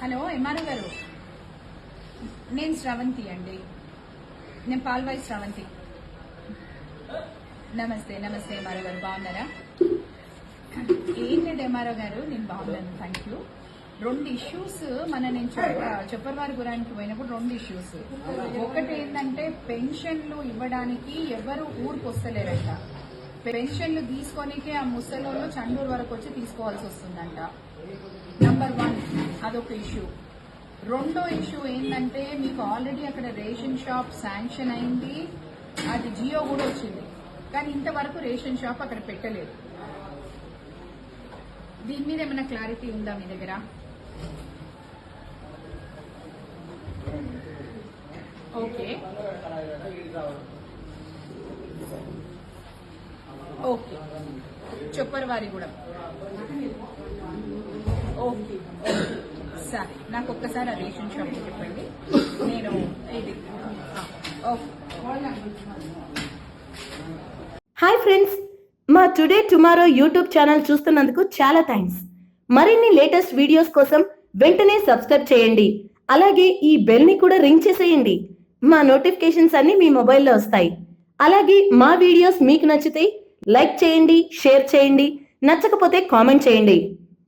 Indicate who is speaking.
Speaker 1: Hello MRO గారు. నేను శ్రవంతి అండి. నేను పాల్వాయి శ్రవంతి. నమస్తే నమస్తే ఎంఆర్ఓ గారు. బాగున్నారా? ఏం లేదు ఎంఆర్ఓ గారు నేను బాగున్నాను. థ్యాంక్ యూ రెండు ఇష్యూస్ మన నేను చెప్పరవారి గురానికి పోయినప్పుడు రెండు ఇష్యూస్ ఒకటి ఏంటంటే పెన్షన్లు ఇవ్వడానికి ఎవరు ఊరికి వస్తలేరంట. పెన్షన్లు తీసుకోనికే ఆ ముసలోళ్ళు చండూరు వరకు వచ్చి తీసుకోవాల్సి వస్తుందంట. నంబర్ వన్ అదొక ఇష్యూ రెండో ఇష్యూ ఏంటంటే మీకు ఆల్రెడీ అక్కడ రేషన్ షాప్ శాంక్షన్ అయింది. అది జియో కూడా వచ్చింది. కానీ ఇంతవరకు రేషన్ షాప్ అక్కడ పెట్టలేదు. దీని మీద ఏమైనా క్లారిటీ ఉందా మీ దగ్గర? ఓకే. ఓకే. చొప్పరవారి కూడా ఓకే సరే నాకు ఒక్కసారి ఆ రేషన్ షాప్ చెప్పండి. నేను ఇది
Speaker 2: హాయ్ ఫ్రెండ్స్ మా టుడే టుమారో యూట్యూబ్ ఛానల్ చూస్తున్నందుకు చాలా థ్యాంక్స్ మరిన్ని లేటెస్ట్ వీడియోస్ కోసం వెంటనే సబ్స్క్రైబ్ చేయండి. అలాగే ఈ బెల్ని కూడా రింగ్ చేసేయండి. మా నోటిఫికేషన్స్ అన్ని మీ మొబైల్లో వస్తాయి. అలాగే మా వీడియోస్ మీకు నచ్చితే లైక్ చేయండి షేర్ చేయండి. నచ్చకపోతే కామెంట్ చేయండి.